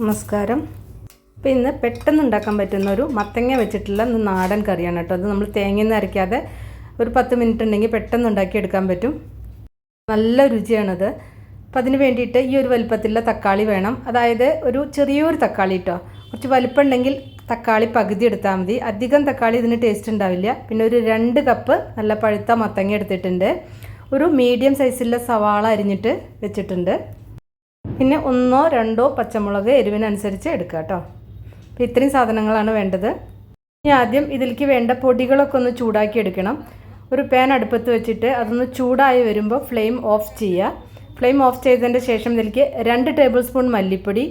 നമസ്കാരം. അപ്പോൾ ഇന്ന് പെട്ടെന്ന് ഉണ്ടാക്കാൻ പറ്റുന്ന ഒരു മത്തങ്ങ വെച്ചിട്ടുള്ള നാടൻ കറിയാണ് കേട്ടോ. അത് നമ്മൾ തേങ്ങയൊന്നും അരയ്ക്കാതെ ഒരു പത്ത് മിനിറ്റ് ഉണ്ടെങ്കിൽ പെട്ടെന്ന് ഉണ്ടാക്കി എടുക്കാൻ പറ്റും. നല്ല രുചിയാണത്. അപ്പോൾ അതിന് വേണ്ടിയിട്ട് ഈ ഒരു വലുപ്പത്തിലുള്ള തക്കാളി വേണം. അതായത് ഒരു ചെറിയൊരു തക്കാളി കേട്ടോ. കുറച്ച് വലുപ്പമുണ്ടെങ്കിൽ തക്കാളി പകുതി എടുത്താൽ മതി. അധികം തക്കാളി ഇതിന് ടേസ്റ്റ് ഉണ്ടാവില്ല. പിന്നെ ഒരു രണ്ട് കപ്പ് നല്ല പഴുത്ത മത്തങ്ങ എടുത്തിട്ടുണ്ട്. ഒരു മീഡിയം സൈസിലുള്ള സവാള അരിഞ്ഞിട്ട് വെച്ചിട്ടുണ്ട്. പിന്നെ ഒന്നോ രണ്ടോ പച്ചമുളക് എരിവിനനുസരിച്ച് എടുക്കുക കേട്ടോ. അപ്പോൾ ഇത്രയും സാധനങ്ങളാണ് വേണ്ടത്. ഇനി ആദ്യം ഇതിലേക്ക് വേണ്ട പൊടികളൊക്കെ ഒന്ന് ചൂടാക്കി എടുക്കണം. ഒരു പാൻ അടുപ്പത്ത് വെച്ചിട്ട് അതൊന്ന് ചൂടായി വരുമ്പോൾ ഫ്ലെയിം ഓഫ് ചെയ്യുക. ഫ്ലെയിം ഓഫ് ചെയ്തതിന്റെ ശേഷം ഇതിലേക്ക് രണ്ട് ടേബിൾ സ്പൂൺ മല്ലിപ്പൊടി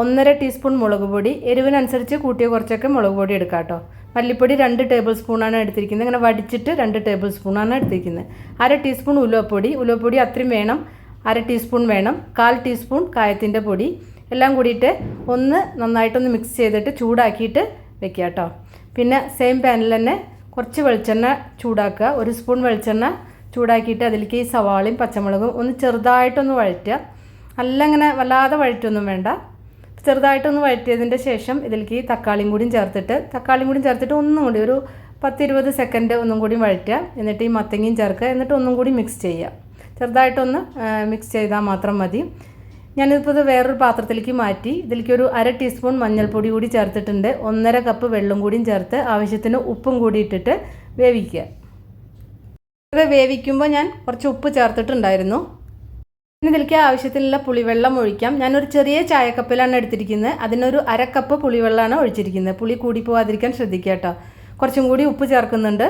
ഒന്നര ടീസ്പൂൺ മുളക് പൊടി എരിവിനനുസരിച്ച് കൂട്ടിയ കുറച്ചൊക്കെ മുളക് പൊടി എടുക്കുക കേട്ടോ. മല്ലിപ്പൊടി രണ്ട് ടേബിൾ സ്പൂണാണ് എടുത്തിരിക്കുന്നത്. ഇങ്ങനെ വടിച്ചിട്ട് രണ്ട് ടേബിൾ സ്പൂണാണ് എടുത്തിരിക്കുന്നത്. അര ടീസ്പൂൺ ഉലുവപ്പൊടി. ഉലുവപ്പൊടി അത്രയും വേണം. അര ടീസ്പൂൺ വേണം. കാൽ ടീസ്പൂൺ കായത്തിന്റെ പൊടി. എല്ലാം കൂടിയിട്ട് ഒന്ന് നന്നായിട്ടൊന്ന് മിക്സ് ചെയ്തിട്ട് ചൂടാക്കിയിട്ട് വെക്കുക കേട്ടോ പിന്നെ സെയിം പാനിൽ തന്നെ കുറച്ച് വെളിച്ചെണ്ണ ചൂടാക്കുക. ഒരു സ്പൂൺ വെളിച്ചെണ്ണ ചൂടാക്കിയിട്ട് അതിലേക്ക് ഈ സവാളയും പച്ചമുളകും ഒന്ന് ചെറുതായിട്ടൊന്ന് വഴറ്റുക. നല്ല അങ്ങനെ വല്ലാതെ വഴറ്റൊന്നും വേണ്ട. ചെറുതായിട്ടൊന്ന് വഴറ്റിയതിന്റെ ശേഷം ഇതിലേക്ക് ഈ തക്കാളിയും കൂടിയും ചേർത്തിട്ട് തക്കാളിയും കൂടിയും ചേർത്തിട്ട് ഒന്നും കൂടി ഒരു പത്തിരുപത് സെക്കൻഡ് ഒന്നും കൂടി വഴറ്റുക. എന്നിട്ട് ഈ മത്തങ്ങയും ചേർക്കുക. എന്നിട്ട് ഒന്നും കൂടി മിക്സ് ചെയ്യുക. ചെറുതായിട്ടൊന്ന് മിക്സ് ചെയ്താൽ മാത്രം മതി. ഞാനിപ്പോൾ ഇത് വേറൊരു പാത്രത്തിലേക്ക് മാറ്റി. ഇതിലേക്ക് ഒരു അര ടീസ്പൂൺ മഞ്ഞൾപ്പൊടി കൂടി ചേർത്തിട്ടുണ്ട്. ഒന്നര കപ്പ് വെള്ളം കൂടിയും ചേർത്ത് ആവശ്യത്തിന് ഉപ്പും കൂടി ഇട്ടിട്ട് വേവിക്കുക. ഇത് വേവിക്കുമ്പോൾ ഞാൻ കുറച്ച് ഉപ്പ് ചേർത്തിട്ടുണ്ടായിരുന്നു. ഇനി ഇതിലേക്ക് ആവശ്യത്തിനുള്ള പുളിവെള്ളം ഒഴിക്കാം. ഞാനൊരു ചെറിയ ചായക്കപ്പിലാണ് എടുത്തിരിക്കുന്നത്. അതിനൊരു അര കപ്പ് പുളിവെള്ളമാണ് ഒഴിച്ചിരിക്കുന്നത്. പുളി കൂടി പോവാതിരിക്കാൻ ശ്രദ്ധിക്കുക കേട്ടോ. കുറച്ചും കൂടി ഉപ്പ് ചേർക്കുന്നുണ്ട്.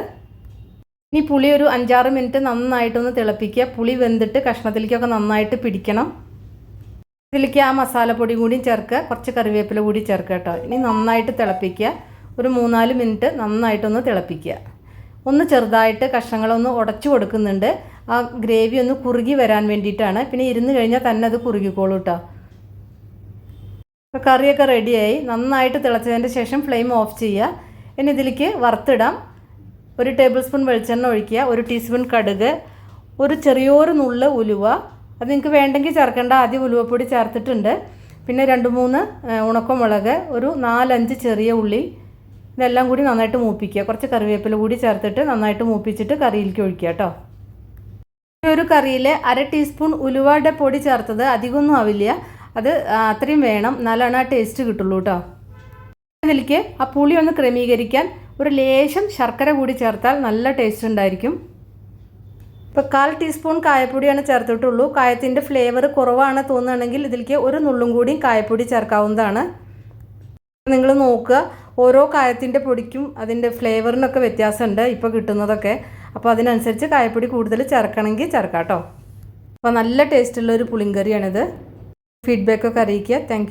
ഇനി പുളി ഒരു അഞ്ചാറ് മിനിറ്റ് നന്നായിട്ടൊന്ന് തിളപ്പിക്കുക. പുളി വെന്തിട്ട് കഷ്ണത്തിലേക്കൊക്കെ നന്നായിട്ട് പിടിക്കണം. ഇതിലേക്ക് ആ മസാലപ്പൊടി കൂടിയും ചേർക്കുക. കുറച്ച് കറിവേപ്പില കൂടി ചേർക്കുക കേട്ടോ. ഇനി നന്നായിട്ട് തിളപ്പിക്കുക. ഒരു മൂന്നാൽ മിനിറ്റ് നന്നായിട്ടൊന്ന് തിളപ്പിക്കുക. ഒന്ന് ചെറുതായിട്ട് കഷ്ണങ്ങളൊന്ന് ഉടച്ചു കൊടുക്കുന്നുണ്ട്. ആ ഗ്രേവി ഒന്ന് കുറുകി വരാൻ വേണ്ടിയിട്ടാണ്. പിന്നെ ഇരുന്ന് കഴിഞ്ഞാൽ തന്നെ അത് കുറുകിക്കോളൂ കേട്ടോ. കറിയൊക്കെ റെഡിയായി നന്നായിട്ട് തിളച്ചതിന്റെ ശേഷം ഫ്ലെയിം ഓഫ് ചെയ്യുക. ഇനി ഇതിലേക്ക് വറുത്തിടാം. ഒരു ടേബിൾ സ്പൂൺ വെളിച്ചെണ്ണ ഒഴിക്കുക ഒരു ടീസ്പൂൺ കടുക് ഒരു ചെറിയൊരു നുള്ള് ഉലുവ. അത് നിങ്ങൾക്ക് വേണ്ടെങ്കിൽ ചേർക്കേണ്ട ആദ്യം ഉലുവപ്പൊടി ചേർത്തിട്ടുണ്ട്. പിന്നെ രണ്ട് മൂന്ന് ഉണക്കമുളക് ഒരു നാലഞ്ച് ചെറിയ ഉള്ളി. ഇതെല്ലാം കൂടി നന്നായിട്ട് മൂപ്പിക്കുക. കുറച്ച് കറിവേപ്പില കൂടി ചേർത്തിട്ട് നന്നായിട്ട് മൂപ്പിച്ചിട്ട് കറിയിലേക്ക് ഒഴിക്കുക കേട്ടോ. ഈ ഒരു കറിയിൽ അര ടീസ്പൂൺ ഉലുവയുടെ പൊടി ചേർത്തത് അധികമൊന്നും ആവില്ല. അത് അത്രയും വേണം. എന്നാലാണ് ആ ടേസ്റ്റ് കിട്ടുള്ളൂ കേട്ടോ. ഇതിലേക്ക് ആ പുളി ഒന്ന് ക്രമീകരിക്കാൻ ഒരു ലേശം ശർക്കര കൂടി ചേർത്താൽ നല്ല ടേസ്റ്റ് ഉണ്ടായിരിക്കും. ഇപ്പോൾ കാൽ ടീസ്പൂൺ കായപ്പൊടിയാണ് ചേർത്തിട്ടുള്ളൂ. കായത്തിന്റെ ഫ്ലേവർ കുറവാണ് തോന്നുകയാണെങ്കിൽ ഇതിലേക്ക് ഒരു നുള്ളും കൂടി കായപ്പൊടി ചേർക്കാവുന്നതാണ്. നിങ്ങൾ നോക്കുക ഓരോ കായത്തിന്റെ പൊടിക്കും അതിന്റെ ഫ്ലേവറിനൊക്കെ വ്യത്യാസമുണ്ട് ഇപ്പോൾ കിട്ടുന്നതൊക്കെ. അപ്പോൾ അതിനനുസരിച്ച് കായപ്പൊടി കൂടുതൽ ചേർക്കണമെങ്കിൽ ചേർക്കാം കേട്ടോ അപ്പോൾ നല്ല ടേസ്റ്റുള്ള ഒരു പുളിങ്കറിയാണിത്. ഫീഡ്ബാക്കൊക്കെ അറിയിക്കുക. താങ്ക്